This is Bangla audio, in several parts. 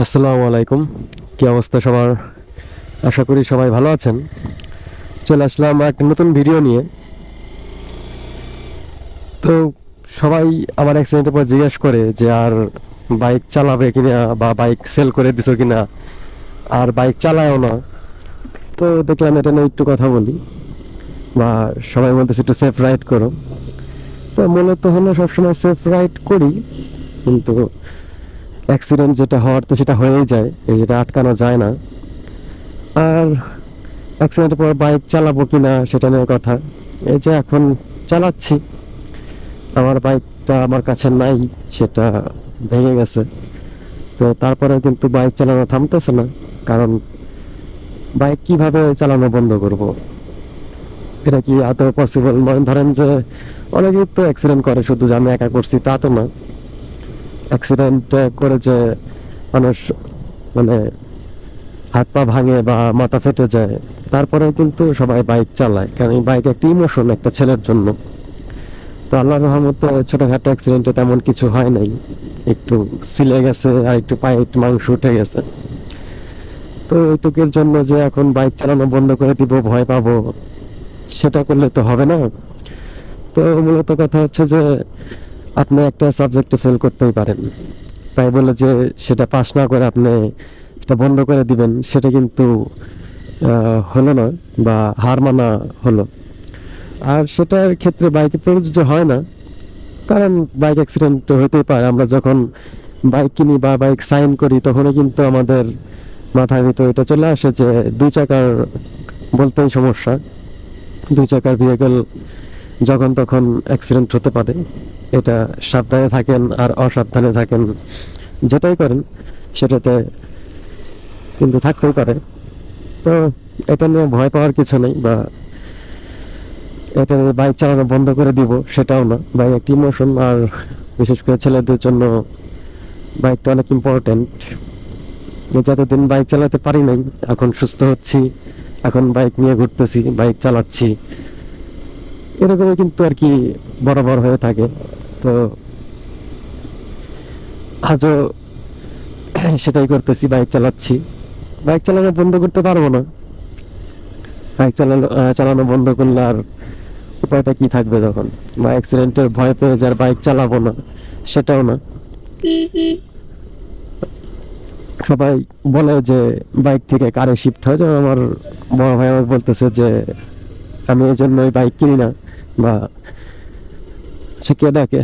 আসসালামু আলাইকুম। কি অবস্থা সবার? আশা করি সবাই ভালো আছেন। চলে আসলাম এক নতুন ভিডিও নিয়ে। তো সবাই আমার অ্যাক্সিডেন্টের পর জিজ্ঞেস করে যে, আর বাইক চালাবে কিনা বা বাইক সেল করে দিছো কিনা আর বাইক চালায়ও না। তো দেখলাম এটা নিয়ে একটু কথা বলি বা সবাই বলতেছে, একটু সেফ রাইড করো। তো মূলত হলো সবসময় সেফ রাইড করি। কিন্তু অ্যাক্সিডেন্ট যেটা হওয়ার তো সেটা হয়েই যায়, এই যেটা আটকানো যায় না। আর অ্যাক্সিডেন্টের পর বাইক চালাবো কি না সেটা নিয়ে কথা। এই যে এখন চালাচ্ছি, আমার বাইকটা আমার কাছে নাই, সেটা ভেঙে গেছে। তো তারপরে কিন্তু বাইক চালানো থামতেছে না, কারণ বাইক কীভাবে চালানো বন্ধ করব? এটা কি আদৌ পসিবল মনে ধরেন যে অনেকেই তো অ্যাক্সিডেন্ট করে, শুধু যে আমি একা করছি তা তো না। অ্যাক্সিডেন্ট করে যে মানুষ মানে হাত পা ভাঙে বা মাথা ফেটে যায়। তারপরে কিন্তু সবাই বাইক চালায়, কারণ বাইক একটা ইমোশন একটা ছেলের জন্য। তো আল্লাহ রহমতে ছোটখাটো অ্যাক্সিডেন্টে তেমন কিছু হয় নাই। একটু সিলে গেছে, আর একটু পায়ে একটু মাংস উঠে গেছে। তো এইটুকের জন্য যে এখন বাইক চালানো বন্ধ করে দিব, ভয় পাবো, সেটা করলে তো হবে না। তো মূলত কথা হচ্ছে যে আপনি একটা সাবজেক্টে ফেল করতেই পারেন। তাই বলে যে সেটা পাস না করে আপনি এটা বন্ধ করে দিবেন, সেটা কিন্তু হলো না বা হার মানা হলো। আর সেটার ক্ষেত্রে বাইকে প্রযোজ্য হয় না। কারণ বাইক অ্যাক্সিডেন্ট হতেই পারে। আমরা যখন বাইক কিনি বা বাইক সাইন করি তখনও কিন্তু আমাদের মাথার ভিতর এটা চলে আসে যে দুই চাকার বলতেই সমস্যা। দুই চাকার ভেহিকেল যখন তখন অ্যাক্সিডেন্ট হতে পারে। এটা সাবধানে থাকেন আর অসাবধানে থাকেন, যেটাই করেন সেটাতে কিন্তু থাকতেই পারে। তো এটা নিয়ে ভয় পাওয়ার কিছু নেই বা এটা বাইক চালানো বন্ধ করে দিব সেটাও না। বাইক একটা ইমোশন আর বিশেষ করে ছেলেদের জন্য বাইকটা অনেক ইম্পর্টেন্ট যতদিন বাইক চালাতে পারি নাই, এখন সুস্থ হচ্ছি, এখন বাইক নিয়ে ঘুরতেছি, বাইক চালাচ্ছি। এরকমই কিন্তু আর কি বরাবর হয়ে থাকে। তো আজও সেটাই করতেছি বাইক চালাচ্ছি। বাইক চালানো বন্ধ করতে পারব না। বাইক চালানো চালানো বন্ধ করলে আর উপায়টা কি থাকবে তখন? বা অ্যাক্সিডেন্টের ভয় পেয়ে যার বাইক চালাবো না, সেটাও না। সবাই বলে যে বাইক থেকে কারে শিফট হয়? যেমন আমার বড় ভাই আমাকে বলতেছে যে আমি এই জন্যই বাইক কিনি না বা ডাকে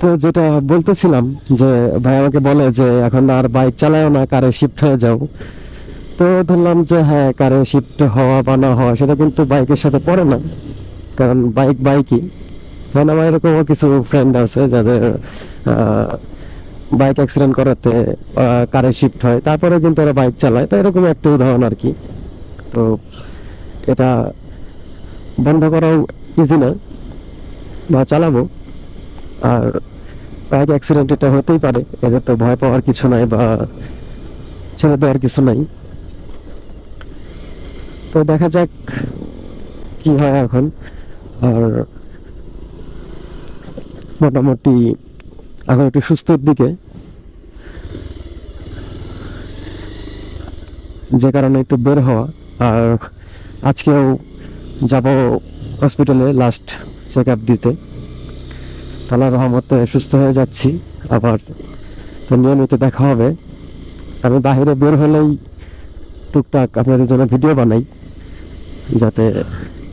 তো যেটা বলতেছিলাম যে ভাই আমাকে বলে যে এখন আর বাইক চালাও না কারে শিফট হয়ে যাও। তো ধরলাম যে হ্যাঁ কারে শিফট হওয়া বা না হওয়া সেটা কিন্তু বাইকের সাথে পড়ে না, কারণ বাইক বাইকই কারণ আমার এরকমও কিছু ফ্রেন্ড আছে যাদের বাইক অ্যাক্সিডেন্ট করাতে কারে শিফট হয় তারপরে কিন্তু ওরা বাইক চালায়। তো এরকম একটা উদাহরণ আর কি। তো এটা বন্ধ করাও ইজি না বা চালাবো। আর বাইক অ্যাক্সিডেন্ট এটা হতেই পারে, এদের তো ভয় পাওয়ার কিছু নাই বা ছেড়ে দেওয়ার কিছু নাই। তো দেখা যাক কি হয় এখন। আর মোটামুটি এখন একটু সুস্থর দিকে। যে কারণে একটু বের হওয়া। আর আজকেও যাব হসপিটালে লাস্ট চেক আপ দিতে। তালার রহমতে সুস্থ হয়ে যাচ্ছি। আবার তো নিয়মিত দেখা হবে। আমি বাইরে বের হলেই টুকটাক আপনাদের জন্য ভিডিও বানাই, যাতে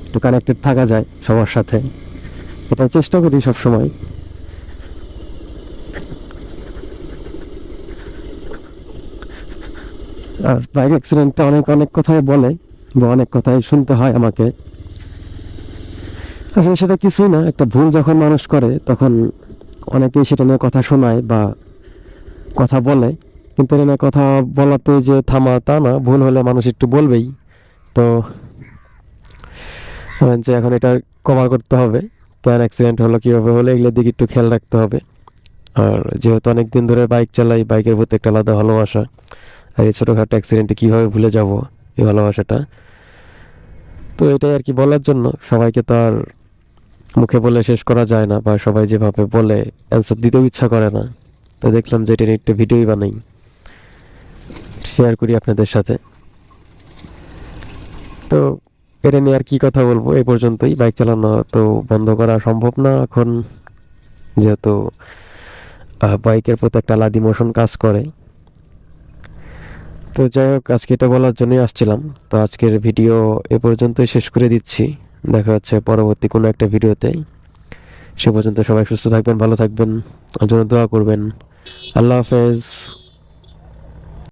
একটু কানেক্টেড থাকা যায় সবার সাথে। এটা চেষ্টা করি সবসময়। আর বাইক অ্যাক্সিডেন্টটা অনেক অনেক কথাই বলে বা অনেক কথাই শুনতে হয় আমাকে। আসলে সেটা কিছুই না, একটা ভুল যখন মানুষ করে, তখন অনেকেই সেটা নিয়ে কথা শোনায় বা কথা বলে। কিন্তু এটা নিয়ে কথা বলাতে যে থামা তা না, ভুল হলে মানুষ একটু বলবেই। তো যে এখন এটা কভার করতে হবে, কেন অ্যাক্সিডেন্ট হলো, কীভাবে হলো, এগুলোর দিকে একটু খেয়াল রাখতে হবে। আর যেহেতু অনেক দিন ধরে বাইক চালাই বাইকের প্রতি একটা আলাদা ভালোবাসা, আর এই ছোটোখাটো অ্যাক্সিডেন্টে কীভাবে ভুলে যাব এই ভালোবাসাটা? তো এটাই আর কি বলার জন্য, সবাইকে তো আর মুখে বলে শেষ করা যায় না বা সবাই যেভাবে বলে অ্যান্সার দিতেও ইচ্ছা করে না। তো দেখলাম যে এটা নিয়ে একটা ভিডিওই বানাই শেয়ার করি আপনাদের সাথে। তো এটা নিয়ে আর কি কথা বলব? এই পর্যন্তই। বাইক চালানো তো বন্ধ করা সম্ভব না এখন। যেহেতু বাইকের প্রতি একটা আলাদা ইমোশন কাজ করে। তো যাই হোক, আজকে এটা বলার জন্যই আসছিলাম। তো আজকের ভিডিও এ পর্যন্তই শেষ করে দিচ্ছি। দেখা হচ্ছে পরবর্তী কোনো একটা ভিডিওতে। সে পর্যন্ত সবাই সুস্থ থাকবেন, ভালো থাকবেন জন্য দোয়া করবেন। আল্লাহ হাফেজ।